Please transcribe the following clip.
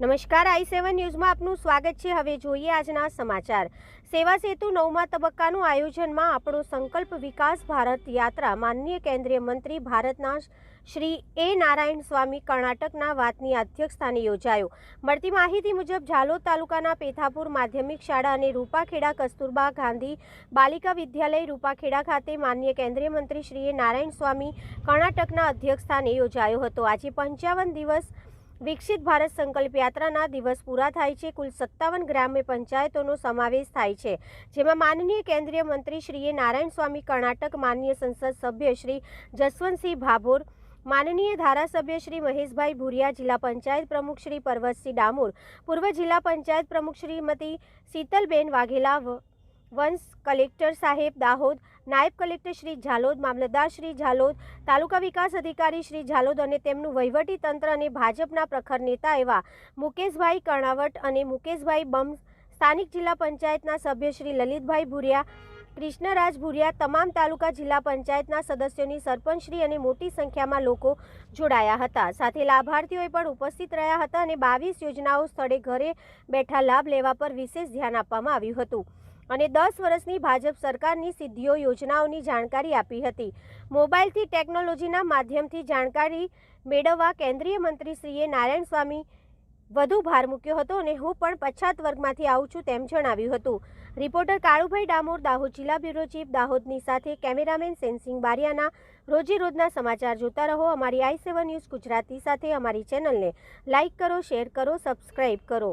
નમસ્કાર, આઈ સેવન ન્યૂઝમાં આપનું સ્વાગત છે. હવે જોઈએ આજના સમાચાર. સેવા સેતુ નવમા તબક્કાનું આયોજનમાં આપણો સંકલ્પ વિકાસ ભારત યાત્રા. માનનીય કેન્દ્રીય મંત્રી ભારતના શ્રી એ નારાયણ સ્વામી કર્ણાટકના વાતની અધ્યક્ષસ્થાને યોજાયો. મળતી માહિતી મુજબ, ઝાલોદ તાલુકાના પેથાપુર માધ્યમિક શાળા અને રૂપાખેડા કસ્તુરબા ગાંધી બાલિકા વિદ્યાલય રૂપાખેડા ખાતે માનનીય કેન્દ્રીય મંત્રી શ્રી એ નારાયણ સ્વામી કર્ણાટકના અધ્યક્ષસ્થાને યોજાયો હતો. આજે પંચાવન દિવસ વિકસિત ભારત સંકલ્પ યાત્રાના દિવસ પૂરા થાય છે. કુલ સત્તાવન ગ્રામ્ય પંચાયતોનો સમાવેશ થાય છે. જેમાં માનનીય કેન્દ્રીય મંત્રી શ્રીએ નારાયણ સ્વામી કર્ણાટક, માનનીય સંસદ સભ્ય શ્રી જસવંતસિંહ ભાભોર, માનનીય ધારાસભ્ય શ્રી મહેશભાઈ ભુરિયા, જિલ્લા પંચાયત પ્રમુખ શ્રી પર્વતસિંહ ડામોર, પૂર્વ જિલ્લા પંચાયત પ્રમુખ શ્રીમતી શીતલબેન વાઘેલા વંશ કલેક્ટર સાહેબ દાહોદ, નાયબ કલેક્ટર શ્રી ઝાલોદ, મામલતદાર શ્રી ઝાલોદ, તાલુકા વિકાસ અધિકારી શ્રી ઝાલોદ અને તેમનું વહીવટી તંત્ર અને ભાજપના પ્રખર નેતા એવા મુકેશભાઈ કર્ણાવટ અને મુકેશભાઈ બમ, સ્થાનિક જિલ્લા પંચાયતના સભ્ય શ્રી લલિતભાઈ ભુરિયા, કૃષ્ણરાજ ભુરિયા તમામ તાલુકા જિલ્લા પંચાયતના સદસ્યોની સરપંચશ્રી અને મોટી સંખ્યામાં લોકો જોડાયા હતા. સાથે લાભાર્થીઓએ પણ ઉપસ્થિત રહ્યા હતા અને બાવીસ યોજનાઓ સ્થળે ઘરે બેઠા લાભ લેવા પર વિશેષ ધ્યાન આપવામાં આવ્યું હતું. અને દસ વર્ષની ભાજપ સરકારની સિદ્ધિઓ યોજનાઓની જાણકારી આપી હતી. મોબાઈલથી ટેકનોલોજીના માધ્યમથી જાણકારી મેળવવા કેન્દ્રીય મંત્રીશ્રીએ નારાયણ સ્વામી વધુ ભાર મૂક્યો હતો અને હું પણ પછાત વર્ગમાંથી આવું છું તેમ જણાવ્યું હતું. રિપોર્ટર કાળુભાઈ ડામોર, દાહોદ જિલ્લા બ્યુરો ચીફ દાહોદની સાથે કેમેરામેન સેન્સિંગ બારિયાના. રોજે રોજના સમાચાર જોતા રહો અમારી આઈ સેવન ન્યૂઝ ગુજરાતી સાથે અમારી ચેનલને લાઇક કરો, શેર કરો સબસ્ક્રાઈબ કરો.